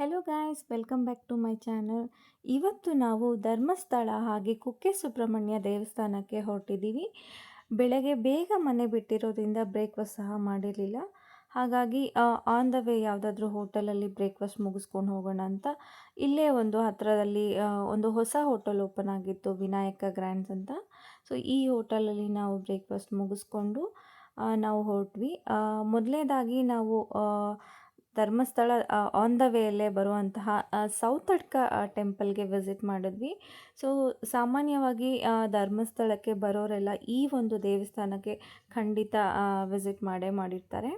Hello guys welcome back to my channel ಇವತ್ತು ನಾವು ಧರ್ಮಸ್ಥಳ ಹಾಗೆ ಕುಕ್ಕೆ ಸುಬ್ರಹ್ಮಣ್ಯ ದೇವಸ್ಥಾನಕ್ಕೆ ಹೊರಟಿದ್ದೀವಿ. ಬೆಳಗ್ಗೆ ಬೇಗ ಮನೆ ಬಿಟ್ಟಿರೋದ್ರಿಂದ ಬ್ರೇಕ್ಫಾಸ್ಟ್ ಸಹ ಮಾಡಿರಲಿಲ್ಲ. ಹಾಗಾಗಿ ಆನ್ ದ ವೇ ಯಾವುದಾದ್ರೂ ಹೋಟೆಲಲ್ಲಿ ಬ್ರೇಕ್ಫಾಸ್ಟ್ ಮುಗಿಸ್ಕೊಂಡು ಹೋಗೋಣ ಅಂತ. ಇಲ್ಲೇ ಒಂದು ಹತ್ತಿರದಲ್ಲಿ ಒಂದು ಹೊಸ ಹೋಟೆಲ್ ಓಪನ್ ಆಗಿತ್ತು, ವಿನಾಯಕ ಗ್ರ್ಯಾಂಡ್ಸ್ ಅಂತ. ಸೊ ಈ ಹೋಟೆಲಲ್ಲಿ ನಾವು ಬ್ರೇಕ್ಫಾಸ್ಟ್ ಮುಗಿಸ್ಕೊಂಡು ನಾವು ಹೊರಟ್ವಿ. ಮೊದಲನೇದಾಗಿ ನಾವು ಧರ್ಮಸ್ಥಳ ಆನ್ ದ ವೇಯಲ್ಲೇ ಬರುವಂತಹ ಸೌತಡ್ಕ ಟೆಂಪಲ್ಗೆ ವಿಸಿಟ್ ಮಾಡಿದ್ವಿ. ಸೊ ಸಾಮಾನ್ಯವಾಗಿ ಧರ್ಮಸ್ಥಳಕ್ಕೆ ಬರೋರೆಲ್ಲ ಈ ಒಂದು ದೇವಸ್ಥಾನಕ್ಕೆ ಖಂಡಿತ ವಿಸಿಟ್ ಮಾಡೇ ಮಾಡಿರ್ತಾರೆ.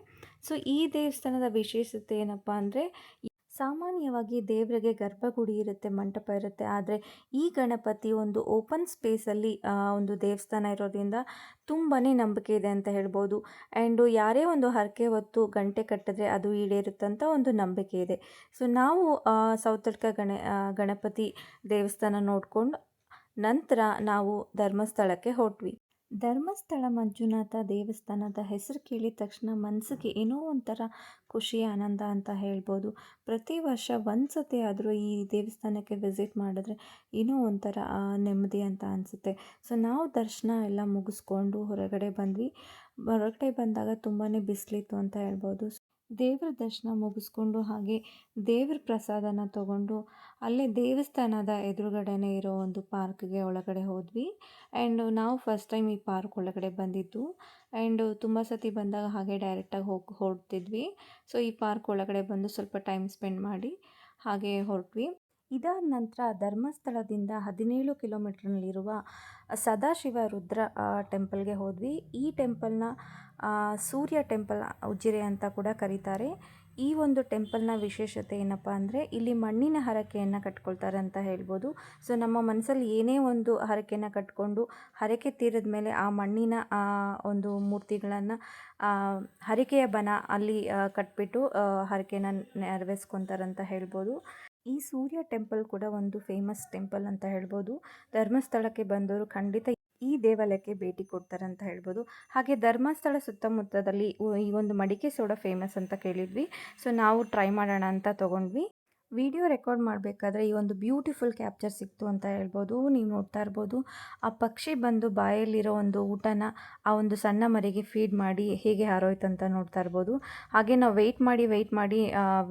ಸೊ ಈ ದೇವಸ್ಥಾನದ ವಿಶೇಷತೆ ಏನಪ್ಪ ಅಂದರೆ ಸಾಮಾನ್ಯವಾಗಿ ದೇವರಿಗೆ ಗರ್ಭಗುಡಿ ಇರುತ್ತೆ, ಮಂಟಪ ಇರುತ್ತೆ. ಆದರೆ ಈ ಗಣಪತಿ ಒಂದು ಓಪನ್ ಸ್ಪೇಸಲ್ಲಿ ಒಂದು ದೇವಸ್ಥಾನ ಇರೋದ್ರಿಂದ ತುಂಬಾ ನಂಬಿಕೆ ಇದೆ ಅಂತ ಹೇಳ್ಬೋದು. ಆ್ಯಂಡು ಯಾರೇ ಒಂದು ಹರಕೆ ಹೊತ್ತು ಗಂಟೆ ಕಟ್ಟಿದ್ರೆ ಅದು ಈಡೇರುತ್ತಂತ ಒಂದು ನಂಬಿಕೆ ಇದೆ. ಸೊ, ನಾವು ಸೌತಡ್ಕ ಗಣ ಗಣಪತಿ ದೇವಸ್ಥಾನ ನೋಡಿಕೊಂಡು ನಂತರ ನಾವು ಧರ್ಮಸ್ಥಳಕ್ಕೆ ಹೊರಟ್ವಿ ಧರ್ಮಸ್ಥಳ ಮಂಜುನಾಥ ದೇವಸ್ಥಾನದ ಹೆಸರು ಕೇಳಿದ ತಕ್ಷಣ ಮನಸ್ಸಿಗೆ ಏನೋ ಒಂಥರ ಖುಷಿ, ಆನಂದ ಅಂತ ಹೇಳ್ಬೋದು. ಪ್ರತಿ ವರ್ಷ ಒಂದು ಸತಿ ಆದರೂ ಈ ದೇವಸ್ಥಾನಕ್ಕೆ ವಿಸಿಟ್ ಮಾಡಿದ್ರೆ ಏನೋ ಒಂಥರ ನೆಮ್ಮದಿ ಅಂತ ಅನಿಸುತ್ತೆ. ಸೊ ನಾವು ದರ್ಶನ ಎಲ್ಲ ಮುಗಿಸ್ಕೊಂಡು ಹೊರಗಡೆ ಬಂದ್ವಿ. ಹೊರಗಡೆ ಬಂದಾಗ ತುಂಬಾ ಬಿಸಿಲಿತ್ತು ಅಂತ ಹೇಳ್ಬೋದು. ದೇವರ ದರ್ಶನ ಮುಗಿಸ್ಕೊಂಡು ಹಾಗೆ ದೇವ್ರ ಪ್ರಸಾದನ ತಗೊಂಡು ಅಲ್ಲೇ ದೇವಸ್ಥಾನದ ಎದುರುಗಡೆನೇ ಇರೋ ಒಂದು ಪಾರ್ಕ್ಗೆ ಒಳಗಡೆ ಹೋದ್ವಿ. ಆ್ಯಂಡ್ ನಾವು ಫಸ್ಟ್ ಟೈಮ್ ಈ ಪಾರ್ಕ್ ಒಳಗಡೆ ಬಂದಿದ್ದು. ಆ್ಯಂಡ್ ತುಂಬ ಸತಿ ಬಂದಾಗ ಹಾಗೆ ಡೈರೆಕ್ಟಾಗಿ ಹೋಗಿ ಹೊರಡ್ತಿದ್ವಿ ಸೊ ಈ ಪಾರ್ಕ್ ಒಳಗಡೆ ಬಂದು ಸ್ವಲ್ಪ ಟೈಮ್ ಸ್ಪೆಂಡ್ ಮಾಡಿ ಹಾಗೆ ಹೊರಟ್ವಿ. ಇದಾದ ನಂತರ ಧರ್ಮಸ್ಥಳದಿಂದ ಹದಿನೇಳು ಕಿಲೋಮೀಟ್ರ್ನಲ್ಲಿರುವ ಸದಾಶಿವ ರುದ್ರ ಟೆಂಪಲ್ಗೆ ಹೋದ್ವಿ. ಈ ಟೆಂಪಲ್ನ ಸೂರ್ಯ ಟೆಂಪಲ್ ಉಜ್ಜಿರೆ ಅಂತ ಕೂಡ ಕರೀತಾರೆ. ಈ ಒಂದು ಟೆಂಪಲ್ನ ವಿಶೇಷತೆ ಏನಪ್ಪ ಅಂದರೆ ಇಲ್ಲಿ ಮಣ್ಣಿನ ಹರಕೆಯನ್ನು ಕಟ್ಕೊಳ್ತಾರೆ ಅಂತ ಹೇಳ್ಬೋದು. ಸೊ, ನಮ್ಮ ಮನಸ್ಸಲ್ಲಿ ಏನೇ ಒಂದು ಹರಕೆಯನ್ನು ಕಟ್ಕೊಂಡು ಹರಕೆ ತೀರದ ಮೇಲೆ ಆ ಮಣ್ಣಿನ ಒಂದು ಮೂರ್ತಿಗಳನ್ನು ಹರಕೆಯ ಬನ ಅಲ್ಲಿ ಕಟ್ಬಿಟ್ಟು ಹರಕೆನ ನೆರವೇರಿಸ್ಕೊತಾರಂತ ಹೇಳ್ಬೋದು. ಈ ಸೂರ್ಯ ಟೆಂಪಲ್ ಕೂಡ ಒಂದು ಫೇಮಸ್ ಟೆಂಪಲ್ ಅಂತ ಹೇಳ್ಬೋದು. ಧರ್ಮಸ್ಥಳಕ್ಕೆ ಬಂದವರು ಖಂಡಿತ ಈ ದೇವಾಲಯಕ್ಕೆ ಭೇಟಿ ಕೊಡ್ತಾರೆ ಅಂತ ಹೇಳ್ಬೋದು. ಹಾಗೆ ಧರ್ಮಸ್ಥಳ ಸುತ್ತಮುತ್ತದಲ್ಲಿ ಈ ಒಂದು ಮಡಿಕೆ ಸೋಡಾ ಫೇಮಸ್ ಅಂತ ಕೇಳಿದ್ವಿ. ಸೊ, ನಾವು ಟ್ರೈ ಮಾಡೋಣ ಅಂತ ತೊಗೊಂಡ್ವಿ. ವಿಡಿಯೋ ರೆಕಾರ್ಡ್ ಮಾಡಬೇಕಾದ್ರೆ ಈ ಒಂದು ಬ್ಯೂಟಿಫುಲ್ ಕ್ಯಾಪ್ಚರ್ ಸಿಕ್ತು ಅಂತ ಹೇಳ್ಬೋದು. ನೀವು ನೋಡ್ತಾ ಇರ್ಬೋದು. ಆ ಪಕ್ಷಿ ಬಂದು ಬಾಯಲ್ಲಿರೋ ಒಂದು ಊಟನ ಆ ಒಂದು ಸಣ್ಣ ಮರಿಗೆ ಫೀಡ್ ಮಾಡಿ ಹೇಗೆ ಹಾರೋಯ್ತು ಅಂತ ನೋಡ್ತಾ ಇರ್ಬೋದು. ಹಾಗೆ ನಾವು ವೆಯ್ಟ್ ಮಾಡಿ ವೆಯ್ಟ್ ಮಾಡಿ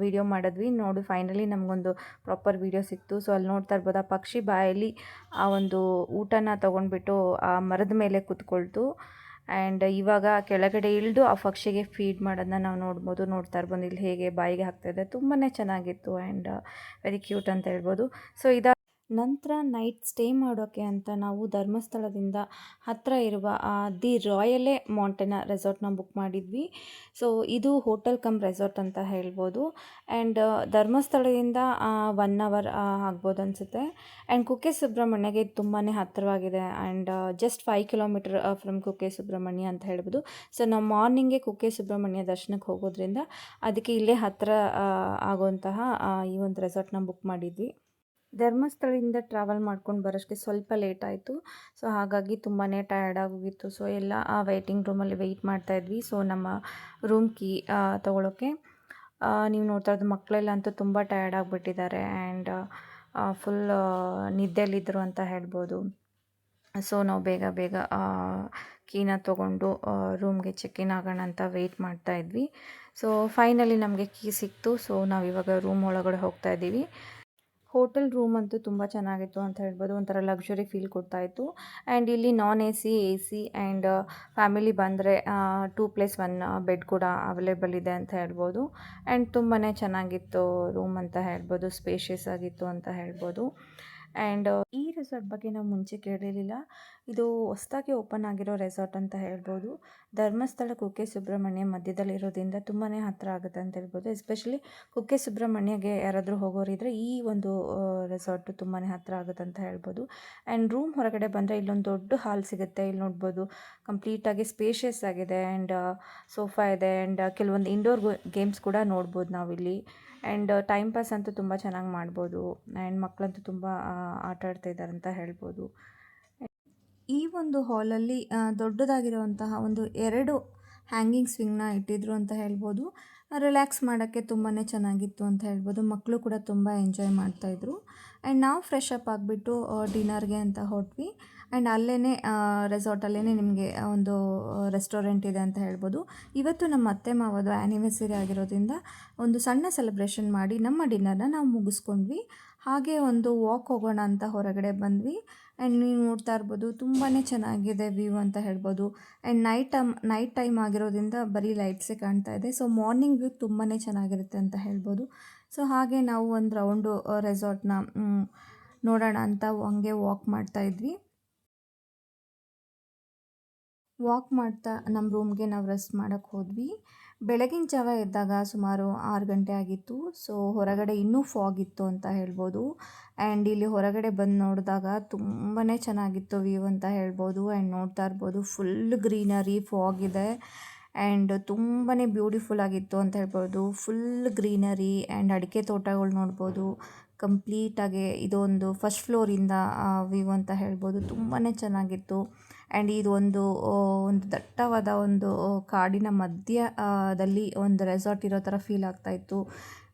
ವಿಡಿಯೋ ಮಾಡಿದ್ವಿ. ನೋಡಿ ಫೈನಲಿ ನಮಗೊಂದು ಪ್ರಾಪರ್ ವಿಡಿಯೋ ಸಿಕ್ತು. ಸೊ ಅಲ್ಲಿ ನೋಡ್ತಾ ಇರ್ಬೋದು, ಆ ಪಕ್ಷಿ ಬಾಯಲ್ಲಿ ಆ ಒಂದು ಊಟನ ತೊಗೊಂಡ್ಬಿಟ್ಟು ಆ ಮರದ ಮೇಲೆ ಕೂತ್ಕೊಳ್ತು. ಆ್ಯಂಡ್ ಇವಾಗ ಕೆಳಗಡೆ ಇಳಿದು ಆ ಪಕ್ಷಿಗೆ ಫೀಡ್ ಮಾಡೋದನ್ನ ನಾವು ನೋಡ್ಬೋದು. ನೋಡ್ತಾ ಇರ್ಬೋದು, ಇಲ್ಲಿ ಹೇಗೆ ಬಾಯಿಗೆ ಹಾಕ್ತಾಯಿದೆ ತುಂಬಾ ಚೆನ್ನಾಗಿತ್ತು ಆ್ಯಂಡ್ ವೆರಿ ಕ್ಯೂಟ್ ಅಂತ ಹೇಳ್ಬೋದು. ಸೊ ಇದ ನಂತರ ನೈಟ್ ಸ್ಟೇ ಮಾಡೋಕ್ಕೆ ಅಂತ ನಾವು ಧರ್ಮಸ್ಥಳದಿಂದ ಹತ್ತಿರ ಇರುವ ದಿ ರಾಯಲೇ ಮೌಂಟೇನ ರೆಸಾರ್ಟ್ನ ಬುಕ್ ಮಾಡಿದ್ವಿ. ಸೊ, ಇದು ಹೋಟೆಲ್ ಕಮ್ ರೆಸಾರ್ಟ್ ಅಂತ ಹೇಳ್ಬೋದು. ಆ್ಯಂಡ್ ಧರ್ಮಸ್ಥಳದಿಂದ ಒನ್ ಅವರ್ ಆಗ್ಬೋದು ಅನಿಸುತ್ತೆ. ಆ್ಯಂಡ್ ಕುಕ್ಕೆ ಸುಬ್ರಹ್ಮಣ್ಯಗೆ ತುಂಬಾ ಹತ್ತಿರವಾಗಿದೆ. And just five kilometre from Kukke Subrahmanya ಅಂತ ಹೇಳ್ಬೋದು. ಸೊ, ನಾವು ಮಾರ್ನಿಂಗೆ ಕುಕ್ಕೆ ಸುಬ್ರಹ್ಮಣ್ಯ ದರ್ಶನಕ್ಕೆ ಹೋಗೋದ್ರಿಂದ ಅದಕ್ಕೆ ಇಲ್ಲೇ ಹತ್ತಿರ ಆಗುವಂತಹ ಈ ಒಂದು ರೆಸಾರ್ಟ್ನ ಬುಕ್ ಮಾಡಿದ್ವಿ. ಧರ್ಮಸ್ಥಳದಿಂದ ಟ್ರಾವೆಲ್ ಮಾಡ್ಕೊಂಡು ಬರೋಷ್ಟು ಸ್ವಲ್ಪ ಲೇಟ್ ಆಯಿತು. ಸೊ ಹಾಗಾಗಿ ತುಂಬಾ ಟಯರ್ಡ್ ಆಗೋಗಿತ್ತು. ಸೊ ಎಲ್ಲ ಆ ವೆಯ್ಟಿಂಗ್ ರೂಮಲ್ಲಿ ವೆಯ್ಟ್ ಮಾಡ್ತಾ ಇದ್ವಿ. ಸೊ ನಮ್ಮ ರೂಮ್ ಕೀ ತೊಗೊಳೋಕ್ಕೆ ನೀವು ನೋಡ್ತಾ ಇರೋದು ಮಕ್ಕಳೆಲ್ಲ ಅಂತೂ ತುಂಬ ಟಯರ್ಡ್ ಆಗಿಬಿಟ್ಟಿದ್ದಾರೆ. ಆ್ಯಂಡ್ ಫುಲ್ ನಿದ್ದೆಯಲ್ಲಿದ್ದರು ಅಂತ ಹೇಳ್ಬೋದು. ಸೊ ನಾವು ಬೇಗ ಬೇಗ ಕೀನ ತೊಗೊಂಡು ರೂಮ್ಗೆ ಚೆಕ್ ಇನ್ ಆಗೋಣ ಅಂತ ವೆಯ್ಟ್ ಮಾಡ್ತಾ ಇದ್ವಿ. ಸೊ ಫೈನಲಿ ನಮಗೆ ಕೀ ಸಿಕ್ತು. ಸೊ ನಾವು ಇವಾಗ ರೂಮ್ ಒಳಗಡೆ ಹೋಗ್ತಾ ಇದ್ದೀವಿ. ಹೋಟೆಲ್ ರೂಮ್ ಅಂತೂ ತುಂಬ ಚೆನ್ನಾಗಿತ್ತು ಅಂತ ಹೇಳ್ಬೋದು. ಒಂಥರ ಲಕ್ಸುರಿ ಫೀಲ್ ಕೊಡ್ತಾ ಇತ್ತು. ಆ್ಯಂಡ್ ಇಲ್ಲಿ non A C A C and family ಬಂದರೆ ಟೂ ಪ್ಲೇಸ್ ಒನ್ ಬೆಡ್ ಕೂಡ ಅವೈಲೇಬಲ್ ಇದೆ ಅಂತ ಹೇಳ್ಬೋದು. ಆ್ಯಂಡ್ ತುಂಬಾ ಚೆನ್ನಾಗಿತ್ತು ರೂಮ್ ಅಂತ ಹೇಳ್ಬೋದು. ಸ್ಪೇಷಿಯಸ್ ಆಗಿತ್ತು ಅಂತ ಹೇಳ್ಬೋದು. ಆ್ಯಂಡ್ ಈ ರೆಸಾರ್ಟ್ ಬಗ್ಗೆ ನಾವು ಮುಂಚೆ ಕೇಳಿರಲಿಲ್ಲ. ಇದು ಹೊಸದಾಗಿ ಓಪನ್ ಆಗಿರೋ ರೆಸಾರ್ಟ್ ಅಂತ ಹೇಳ್ಬೋದು. ಧರ್ಮಸ್ಥಳ ಕುಕ್ಕೆ ಸುಬ್ರಹ್ಮಣ್ಯ ಮಧ್ಯದಲ್ಲಿರೋದ್ರಿಂದ ತುಂಬಾ ಹತ್ತಿರ ಆಗುತ್ತೆ ಅಂತ ಹೇಳ್ಬೋದು. ಎಸ್ಪೆಷಲಿ ಕುಕ್ಕೆ ಸುಬ್ರಹ್ಮಣ್ಯಗೆ ಯಾರಾದರೂ ಹೋಗೋರಿದ್ರೆ ಈ ಒಂದು ರೆಸಾರ್ಟು ತುಂಬಾ ಹತ್ತಿರ ಆಗುತ್ತೆ ಅಂತ ಹೇಳ್ಬೋದು. ಆ್ಯಂಡ್ ರೂಮ್ ಹೊರಗಡೆ ಬಂದರೆ ಇಲ್ಲೊಂದು ದೊಡ್ಡ ಹಾಲ್ ಸಿಗುತ್ತೆ. ಇಲ್ಲಿ ನೋಡ್ಬೋದು ಕಂಪ್ಲೀಟಾಗಿ ಸ್ಪೇಷಿಯಸ್ ಆಗಿದೆ ಆ್ಯಂಡ್ ಸೋಫಾ ಇದೆ ಆ್ಯಂಡ್ ಕೆಲವೊಂದು ಇಂಡೋರ್ ಗೇಮ್ಸ್ ಕೂಡ ನೋಡ್ಬೋದು ನಾವಿಲ್ಲಿ. ಆ್ಯಂಡ್ ಟೈಮ್ ಪಾಸ್ ಅಂತೂ ತುಂಬ ಚೆನ್ನಾಗಿ ಮಾಡ್ಬೋದು. ಆ್ಯಂಡ್ ಮಕ್ಕಳಂತೂ ತುಂಬ ಆಟ ಆಡ್ತಾ ಇದ್ದಾರೆ ಅಂತ ಹೇಳ್ಬೋದು. ಈ ಒಂದು ಹಾಲಲ್ಲಿ ದೊಡ್ಡದಾಗಿರುವಂತಹ ಒಂದು ಎರಡು ಹ್ಯಾಂಗಿಂಗ್ ಸ್ವಿಂಗ್ನ ಇಟ್ಟಿದ್ರು ಅಂತ ಹೇಳ್ಬೋದು. ರಿಲ್ಯಾಕ್ಸ್ ಮಾಡೋಕ್ಕೆ ತುಂಬಾ ಚೆನ್ನಾಗಿತ್ತು ಅಂತ ಹೇಳ್ಬೋದು. ಮಕ್ಕಳು ಕೂಡ ತುಂಬ ಎಂಜಾಯ್ ಮಾಡ್ತಾಯಿದ್ರು ಆ್ಯಂಡ್ ನಾವು ಫ್ರೆಶ್ ಅಪ್ ಆಗಿಬಿಟ್ಟು ಡಿನ್ನರ್ಗೆ ಅಂತ ಹೊರಟ್ವಿ ಆ್ಯಂಡ್ ಅಲ್ಲೇ ರೆಸಾರ್ಟಲ್ಲೇ ನಿಮಗೆ ಒಂದು ರೆಸ್ಟೋರೆಂಟ್ ಇದೆ ಅಂತ ಹೇಳ್ಬೋದು. ಇವತ್ತು ನಮ್ಮ ಅತ್ತೆ ಮಾವದು ಆ್ಯನಿವರ್ಸರಿ ಆಗಿರೋದ್ರಿಂದ ಒಂದು ಸಣ್ಣ ಸೆಲೆಬ್ರೇಷನ್ ಮಾಡಿ ನಮ್ಮ ಡಿನ್ನರ್ನ ನಾವು ಮುಗಿಸ್ಕೊಂಡ್ವಿ. ಹಾಗೆ ಒಂದು ವಾಕ್ ಹೋಗೋಣ ಅಂತ ಹೊರಗಡೆ ಬಂದ್ವಿ. ಆ್ಯಂಡ್ ನೀವು ನೋಡ್ತಾ ಇರ್ಬೋದು ತುಂಬಾ ಚೆನ್ನಾಗಿದೆ ವ್ಯೂ ಅಂತ ಹೇಳ್ಬೋದು. And night time night time ಆಗಿರೋದ್ರಿಂದ ಬರೀ ಲೈಟ್ಸೇ ಕಾಣ್ತಾ ಇದೆ. ಸೊ ಮಾರ್ನಿಂಗ್ ವ್ಯೂ ತುಂಬಾ ಚೆನ್ನಾಗಿರುತ್ತೆ ಅಂತ ಹೇಳ್ಬೋದು. ಸೊ ಹಾಗೆ ನಾವು ಒಂದು ರೌಂಡು ರೆಸಾರ್ಟ್ನ ನೋಡೋಣ ಅಂತ ಹಂಗೆ ವಾಕ್ ಮಾಡ್ತಾ ಇದ್ವಿ. ವಾಕ್ ಮಾಡ್ತಾ ನಮ್ಮ ರೂಮ್ಗೆ ನಾವು ರೆಸ್ಟ್ ಮಾಡೋಕ್ಕೆ ಹೋದ್ವಿ. ಬೆಳಗಿನ ಜಾವ ಎದ್ದಾಗ ಸುಮಾರು ಆರು ಗಂಟೆ ಆಗಿತ್ತು. ಸೊ ಹೊರಗಡೆ ಇನ್ನೂ ಫಾಗ್ ಇತ್ತು ಅಂತ ಹೇಳ್ಬೋದು. ಆ್ಯಂಡ್ ಇಲ್ಲಿ ಹೊರಗಡೆ ಬಂದು ನೋಡಿದಾಗ ತುಂಬಾ ಚೆನ್ನಾಗಿತ್ತು ವ್ಯೂ ಅಂತ ಹೇಳ್ಬೋದು. ಆ್ಯಂಡ್ ನೋಡ್ತಾ ಇರ್ಬೋದು ಫುಲ್ ಗ್ರೀನರಿ ಫಾಗ್ ಇದೆ. ಆ್ಯಂಡ್ ತುಂಬಾ ಬ್ಯೂಟಿಫುಲ್ ಆಗಿತ್ತು ಅಂತ ಹೇಳ್ಬೋದು. ಫುಲ್ ಗ್ರೀನರಿ ಆ್ಯಂಡ್ ಅಡಿಕೆ ತೋಟಗಳು ನೋಡ್ಬೋದು. ಕಂಪ್ಲೀಟಾಗಿ ಇದೊಂದು ಫಸ್ಟ್ ಫ್ಲೋರಿಂದ ವ್ಯೂ ಅಂತ ಹೇಳ್ಬೋದು. ತುಂಬಾ ಚೆನ್ನಾಗಿತ್ತು. ಆ್ಯಂಡ್ ಇದು ಒಂದು ಒಂದು ದಟ್ಟವಾದ ಒಂದು ಕಾಡಿನ ಮಧ್ಯದಲ್ಲಿ ಒಂದು ರೆಸಾರ್ಟ್ ಇರೋ ಥರ ಫೀಲ್ ಆಗ್ತಾಯಿತ್ತು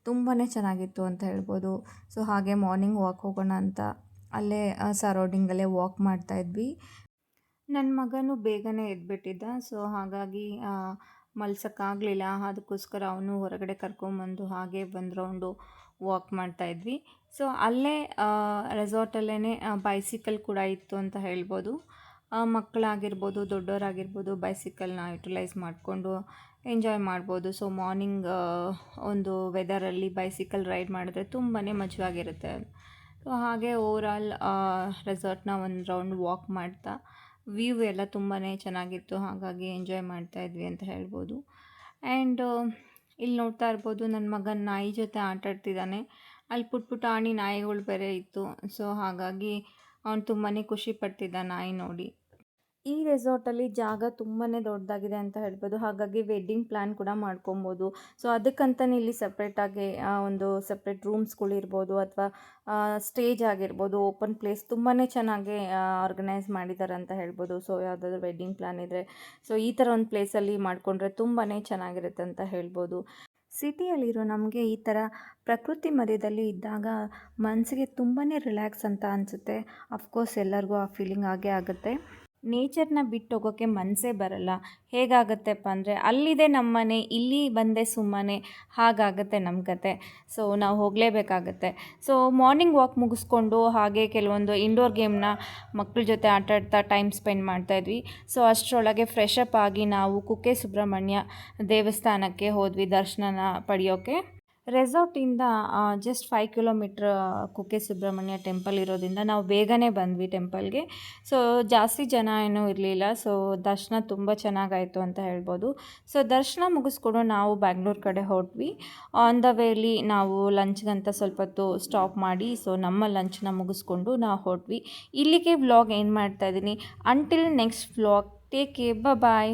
ತುಂಬಾ ಚೆನ್ನಾಗಿತ್ತು ಅಂತ ಹೇಳ್ಬೋದು. ಸೊ ಹಾಗೆ ಮಾರ್ನಿಂಗ್ ವಾಕ್ ಹೋಗೋಣ ಅಂತ ಅಲ್ಲೇ ಸರೌಂಡಿಂಗಲ್ಲೇ ವಾಕ್ ಮಾಡ್ತಾಯಿದ್ವಿ ನನ್ನ ಮಗನು ಬೇಗನೆ ಎದ್ಬಿಟ್ಟಿದ್ದ. ಸೊ ಹಾಗಾಗಿ ಮಲ್ಸೋಕ್ಕಾಗಲಿಲ್ಲ. ಅದಕ್ಕೋಸ್ಕರ ಅವನು ಹೊರಗಡೆ ಕರ್ಕೊಂಬಂದು ಹಾಗೆ ಒಂದು ರೌಂಡು ವಾಕ್ ಮಾಡ್ತಾಯಿದ್ವಿ ಸೊ ಅಲ್ಲೇ ರೆಸಾರ್ಟಲ್ಲೇ ಬೈಸಿಕಲ್ ಕೂಡ ಇತ್ತು ಅಂತ ಹೇಳ್ಬೋದು. ಮಕ್ಕಳಾಗಿರ್ಬೋದು, ದೊಡ್ಡವರಾಗಿರ್ಬೋದು ಬೈಸಿಕಲ್ನ ಯುಟಿಲೈಸ್ ಮಾಡಿಕೊಂಡು ಎಂಜಾಯ್ ಮಾಡ್ಬೋದು. ಸೊ ಮಾರ್ನಿಂಗ್ ಒಂದು ವೆದರಲ್ಲಿ ಬೈಸಿಕಲ್ ರೈಡ್ ಮಾಡಿದ್ರೆ ತುಂಬಾ ಮಜವಾಗಿರುತ್ತೆ. ಸೊ ಹಾಗೆ ಓವರಾಲ್ ರೆಸಾರ್ಟ್ನ ಒಂದು ರೌಂಡ್ ವಾಕ್ ಮಾಡ್ತಾ ವ್ಯೂ ಎಲ್ಲ ತುಂಬಾ ಚೆನ್ನಾಗಿತ್ತು. ಹಾಗಾಗಿ ಎಂಜಾಯ್ ಮಾಡ್ತಾ ಇದ್ವಿ ಅಂತ ಹೇಳ್ಬೋದು. ಆ್ಯಂಡ್ ಇಲ್ಲಿ ನೋಡ್ತಾ ಇರ್ಬೋದು ನನ್ನ ಮಗ ನಾಯಿ ಜೊತೆ ಆಟ ಅಲ್ಲಿ ಪುಟ್ ಆಣಿ ನಾಯಿಗಳು ಬೇರೆ ಇತ್ತು. ಸೊ ಹಾಗಾಗಿ ಅವನು ತುಂಬಾ ಖುಷಿ ಪಡ್ತಿದ್ದ ನಾಯಿ ನೋಡಿ. ಈ ರೆಸಾರ್ಟಲ್ಲಿ ಜಾಗ ತುಂಬಾ ದೊಡ್ಡದಾಗಿದೆ ಅಂತ ಹೇಳ್ಬೋದು. ಹಾಗಾಗಿ ವೆಡ್ಡಿಂಗ್ ಪ್ಲ್ಯಾನ್ ಕೂಡ ಮಾಡ್ಕೊಬೋದು. ಸೊ ಅದಕ್ಕಂತಲೇ ಇಲ್ಲಿ ಸಪ್ರೇಟಾಗಿ ಒಂದು ಸಪ್ರೇಟ್ ರೂಮ್ಸ್ಗಳಿರ್ಬೋದು ಅಥವಾ ಸ್ಟೇಜ್ ಆಗಿರ್ಬೋದು. ಓಪನ್ ಪ್ಲೇಸ್ ತುಂಬಾ ಚೆನ್ನಾಗಿ ಆರ್ಗನೈಸ್ ಮಾಡಿದ್ದಾರೆ ಅಂತ ಹೇಳ್ಬೋದು. ಸೊ ಯಾವುದಾದ್ರು ವೆಡ್ಡಿಂಗ್ ಪ್ಲ್ಯಾನ್ ಇದ್ದರೆ ಸೊ ಈ ಥರ ಒಂದು ಪ್ಲೇಸಲ್ಲಿ ಮಾಡಿಕೊಂಡ್ರೆ ತುಂಬಾ ಚೆನ್ನಾಗಿರುತ್ತೆ ಅಂತ ಹೇಳ್ಬೋದು. ಸಿಟಿಯಲ್ಲಿರೋ ನಮಗೆ ಈ ಥರ ಪ್ರಕೃತಿ ಮಧ್ಯದಲ್ಲಿ ಇದ್ದಾಗ ಮನಸ್ಸಿಗೆ ತುಂಬಾ ರಿಲ್ಯಾಕ್ಸ್ ಅಂತ ಅನಿಸುತ್ತೆ. ಅಫ್ಕೋರ್ಸ್ ಎಲ್ಲರಿಗೂ ಆ ಫೀಲಿಂಗ್ ಆಗೇ ಆಗುತ್ತೆ. ನೇಚರ್ನ ಬಿಟ್ಟು ಹೋಗೋಕ್ಕೆ ಮನಸ್ಸೇ ಬರಲ್ಲ. ಹೇಗಾಗತ್ತೆಪ್ಪ ಅಂದರೆ ಅಲ್ಲಿದೆ ನಮ್ಮನೆ, ಇಲ್ಲಿ ಬಂದೆ ಸುಮ್ಮನೆ, ಹಾಗಾಗತ್ತೆ ನಮ್ಮ ಕತೆ. ಸೊ ನಾವು ಹೋಗಲೇಬೇಕಾಗತ್ತೆ. ಸೊ ಮಾರ್ನಿಂಗ್ ವಾಕ್ ಮುಗಿಸ್ಕೊಂಡು ಹಾಗೆ ಕೆಲವೊಂದು ಇಂಡೋರ್ ಗೇಮ್ನ ಮಕ್ಕಳ ಜೊತೆ ಆಟ ಆಡ್ತಾ ಟೈಮ್ ಸ್ಪೆಂಡ್ ಮಾಡ್ತಾಯಿದ್ವಿ ಸೊ ಅಷ್ಟರೊಳಗೆ ಫ್ರೆಶ್ ಅಪ್ ಆಗಿ ನಾವು ಕುಕ್ಕೆ ಸುಬ್ರಹ್ಮಣ್ಯ ದೇವಸ್ಥಾನಕ್ಕೆ ಹೋದ್ವಿ ದರ್ಶನನ ಪಡೆಯೋಕ್ಕೆ ರೆಸಾರ್ಟಿಂದ just five kilometre Kukke Subrahmanya temple ಇರೋದ್ರಿಂದ ನಾವು ಬೇಗನೆ ಬಂದ್ವಿ ಟೆಂಪಲ್ಗೆ ಸೊ ಜಾಸ್ತಿ ಜನ ಏನೂ ಇರಲಿಲ್ಲ. ಸೊ ದರ್ಶನ ತುಂಬ ಚೆನ್ನಾಗಾಯಿತು ಅಂತ ಹೇಳ್ಬೋದು. ಸೊ ದರ್ಶನ ಮುಗಿಸ್ಕೊಂಡು ನಾವು ಬ್ಯಾಂಗ್ಳೂರ್ ಕಡೆ ಹೊರಟ್ವಿ. ಆನ್ ದ ವೇಲಿ ನಾವು ಲಂಚ್ಗಂತ ಸ್ವಲ್ಪ ಹೊತ್ತು ಸ್ಟಾಪ್ ಮಾಡಿ ಸೊ ನಮ್ಮ ಲಂಚ್ನ ಮುಗಿಸ್ಕೊಂಡು ನಾವು ಹೊರಟ್ವಿ. ಇಲ್ಲಿಗೆ ವ್ಲಾಗ್ ಏನು ಮಾಡ್ತಾಯಿದ್ದೀನಿ until next vlog take care bye